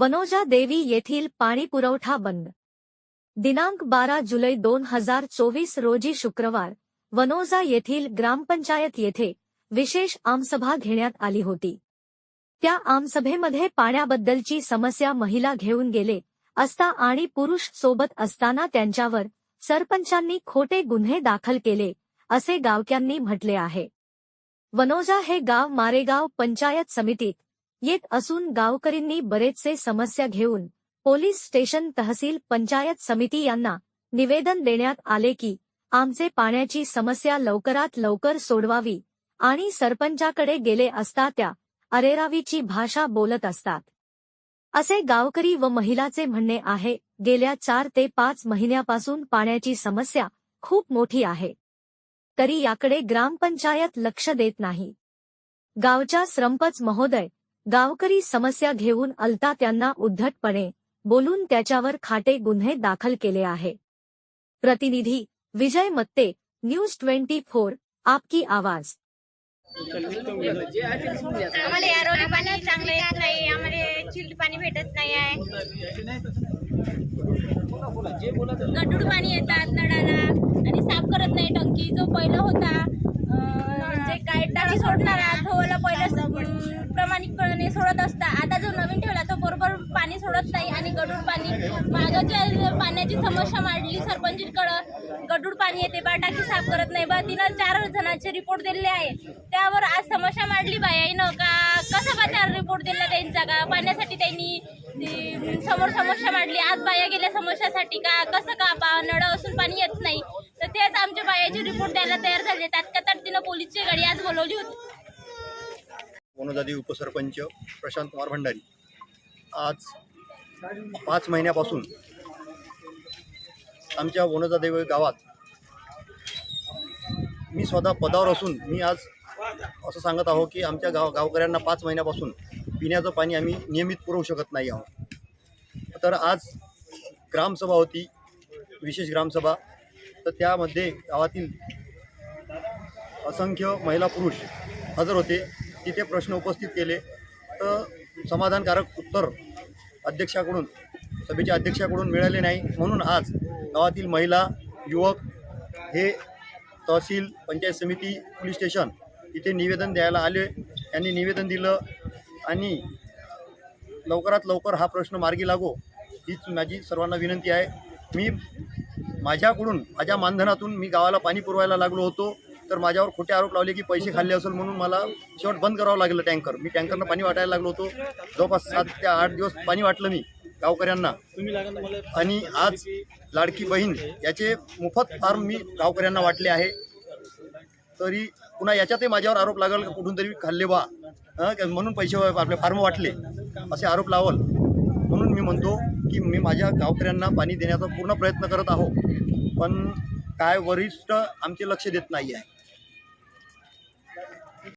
वनोजा देवी येथील पाणी पुरवठा बंद. दिनांक बारा जुलै दोन हजार चोवीस रोजी शुक्रवार वनोजा येथील ग्रामपंचायत येथे विशेष आमसभा घेण्यात आली होती. त्या आमसभेमध्ये पाण्याबद्दलची समस्या महिला घेऊन गेले असता आणि पुरुष सोबत असताना त्यांच्यावर सरपंचांनी खोटे गुन्हे दाखल केले असे गावक्यांनी म्हटले आहे. वनोजा हे गाव मारेगाव पंचायत समितीत येत असून गावकरींनी बरेचसे समस्या घेऊन पोलीस स्टेशन तहसील पंचायत समिती यांना निवेदन देण्यात आले की आमचे पाण्याची समस्या लवकरात लवकर सोडवावी आणि सरपंचाकडे गेले असता त्या अरेरावीची भाषा बोलत असतात. असे गावकरी व महिलाचे म्हणणे आहे गेल्या चार ते पाच महिन्यापासून पाण्याची समस्या खूप मोठी आहे. तरी याकडे ग्रामपंचायत लक्ष देत नाही. गावच्या श्रमपच महोदय गावकरी समस्या घेऊन अलता त्यांना उद्धटपणे बोलून त्याच्यावर खाटे गुन्हे दाखल केले आहे. प्रतिनिधी Vijay Matte news twenty four आपकी आवाज. आम्हाला यारोली पाणी चांगलं येत नाही आम्हाला चिल्ड पाणी भेटत नाही आहे. गडूड पाणी येतात नळाला आणि साफ करत नाही टंकी जो पहिला होता अं, सोडणार काय टाकी सोडणारा पहिलं प्रामाणिकपणे सोडत असता. आता जो नवीन ठेवला तो बरोबर पाणी सोडत नाही आणि गडूड पाणी. मागाच्या पाण्याची समस्या मांडली सरपंचकडं गडूड पाणी येते बा टाकी साफ करत नाही. बा तिनं चार जणांचे रिपोर्ट दिले आहे. त्यावर आज समस्या मांडली बायाईनं का कसा बा चार रिपोर्ट दिला त्यांचा का? पाण्यासाठी त्यांनी समोर समस्या मांडली आज बाया गेल्या समस्यासाठी का कसं का बा नळ असून पाणी येत नाही. तर रिपोर्ट द्यायला तयार झाले. तात्काळ तातडीनं पोलीसची गाडी आज बोलवली होती. वनोजादी उपसरपंच प्रशांत कुमार भंडारी. आज पाच महिन्यापासून आमच्या वनोजादेव गावात मी स्वतः पदावर असून मी आज असं सांगत आहो की आमच्या गाव गावकऱ्यांना पाच महिन्यापासून पिण्याचं पाणी आम्ही नियमित पुरवू शकत नाही आहोत. तर आज ग्रामसभा होती विशेष ग्रामसभा. तर त्यामध्ये गावातील असंख्य महिला पुरुष हजर होते. तिथे प्रश्न उपस्थित केले. तर समाधानकारक उत्तर अध्यक्षाकडून सभेच्या अध्यक्षाकडून मिळाले नाही. म्हणून आज गावातील महिला युवक हे तहसील पंचायत समिती पोलीस स्टेशन इथे निवेदन द्यायला आले. यांनी निवेदन दिलं आणि लवकरात लवकर हा प्रश्न मार्गी लागो हीच माझी सर्वांना विनंती आहे. मी माझ्याकडून माझ्या मानधनातून मी गावाला पाणी पुरवायला लागलो होतो तर माझ्यावर खोटे आरोप लावले की पैसे खाल्ले असेल म्हणून मला शेवट बंद करावं लागलं टँकर. मी टँकरनं पाणी वाटायला लागलो होतो. जवळपास सात ते आठ दिवस पाणी वाटलं मी गावकऱ्यांना. आणि आज लाडकी बहीण याचे मोफत फार्म मी गावकऱ्यांना वाटले आहे. तरी पुन्हा याच्यातही माझ्यावर आरोप लागल का कुठून तरी खाल्ले बा म्हणून पैसे आपले फार्म वाटले असे आरोप लावल. म्हणून मी म्हणतो की मी माझ्या गावकऱ्यांना पाणी देण्याचा पूर्ण प्रयत्न करत आहो. पण काय वरिष्ठ आमचे लक्ष देत नाही आहे